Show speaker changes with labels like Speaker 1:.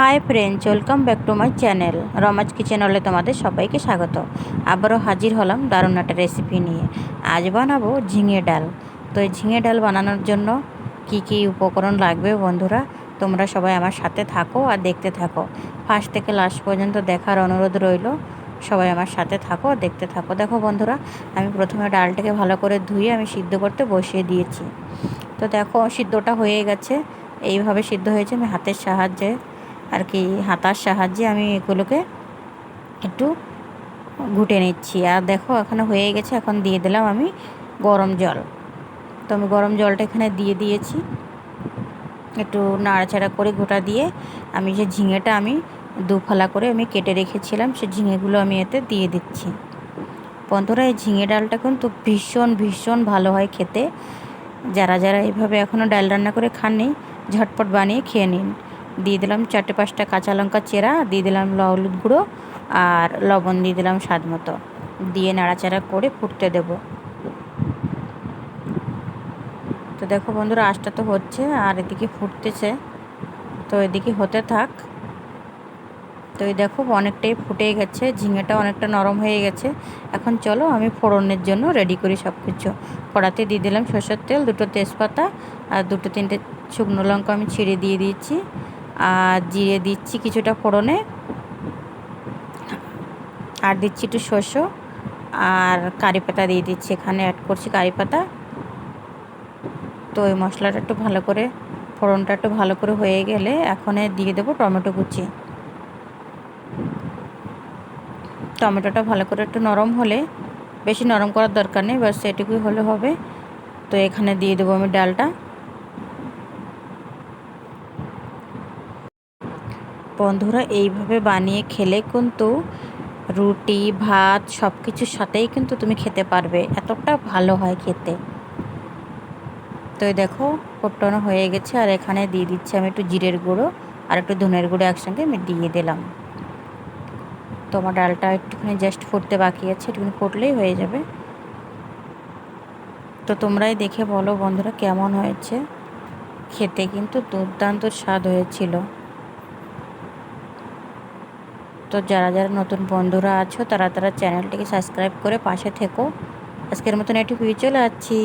Speaker 1: Hi friends, welcome back to my channel. Roma's kitchen হলে তোমাদের সবাইকে স্বাগত। আবারও হাজির হলাম দারুণ একটা রেসিপি নিয়ে। আজ বানাবো ঝিঙে ডাল। তো এই ঝিঙে ডাল বানানোর জন্য কি কি উপকরণ লাগবে বন্ধুরা? তোমরা সবাই আমার সাথে থাকো আর দেখতে থাকো। ফার্স্ট থেকে লাস্ট পর্যন্ত দেখার অনুরোধ রইল, সবাই আমার সাথে থাকো আর দেখতে থাকো। দেখো বন্ধুরা, আমি প্রথমে ডালটাকে ভালো করে ধুয়ে আমি সিদ্ধ করতে বসিয়ে দিয়েছি। তো দেখো সিদ্ধটা হয়ে গেছে। এইভাবে সিদ্ধ হয়েছে, আমি হাতের সাহায্যে আর কি হাতার সাহায্যে আমি এগুলোকে একটু ঘুটে নিচ্ছি। আর দেখো, এখানে হয়ে গেছে, এখন দিয়ে দিলাম আমি গরম জল। তো আমি গরম জলটা এখানে দিয়ে দিয়েছি। একটু নাড়াচাড়া করে গোটা দিয়ে আমি যে ঝিঙেটা আমি দুফালা করে আমি কেটে রেখেছিলাম, সে ঝিঙেগুলো আমি এতে দিয়ে দিচ্ছি। বন্ধুরা, এই ঝিঙে ডালটা কিন্তু ভীষণ ভীষণ ভালো হয় খেতে। যারা যারা এইভাবে এখনও ডাল রান্না করে খাননি, ঝটপট বানিয়ে খেয়ে নিন। দিয়ে দিলাম চারটে পাঁচটা কাঁচা লঙ্কা চেরা, দিয়ে দিলাম হলুদ গুঁড়ো আর লবণ দিয়ে দিলাম স্বাদ মতো। দিয়ে নাড়াচাড়া করে ফুটতে দেব। তো দেখো বন্ধুরা, আঁচটা তো হচ্ছে আর এদিকে ফুটতেছে। তো এদিকে হতে থাক। তো এই দেখো অনেকটাই ফুটে গেছে, ঝিঙেটা অনেকটা নরম হয়ে গেছে। এখন চলো আমি ফোড়নের জন্য রেডি করি সব কিছু কড়াতে দিয়ে দিলাম সরষের তেল, দুটো তেজপাতা আর দুটো তিনটে শুকনো লঙ্কা আমি ছিঁড়ে দিয়ে দিয়েছি। আর জিরে দিচ্ছি কিছুটা ফোড়নে, আর দিচ্ছি একটু শস্য আর কারি পাতা দিয়ে দিচ্ছি এখানে অ্যাড করছি কারি পাতা। তো ওই মশলাটা একটু ভালো করে, ফোড়নটা একটু ভালো করে হয়ে গেলে এখন দিয়ে দেবো টমেটো কুচি। টমেটোটা ভালো করে একটু নরম হলে, বেশি নরম করার দরকার নেই বাস এটুকুই হলে হবে। তো এখানে দিয়ে দেবো আমি ডালটা। বন্ধুরা এইভাবে বানিয়ে খেলে কিন্তু রুটি, ভাত সব কিছুর সাথেই কিন্তু তুমি খেতে পারবে। এতটা ভালো হয় খেতে। তো দেখো কোট্টানো হয়ে গেছে আর এখানে দিয়ে দিচ্ছি আমি একটু জিরের গুঁড়ো আর একটু ধনের গুঁড়ো একসঙ্গে আমি দিয়ে দিলাম। তো আমার ডালটা একটুখানি জাস্ট ফুটতে বাকি আছে, একটুখানি ফুটলেই হয়ে যাবে। তো তোমরাই দেখে বলো বন্ধুরা কেমন হয়েছে। খেতে কিন্তু দুর্দান্ত স্বাদ হয়েছিল। তো যারা যারা নতুন বন্ধুরা আছো, তারা তারা চ্যানেলটিকে সাবস্ক্রাইব করে পাশে থেকো। আজকের মতন একটু চলে যাচ্ছি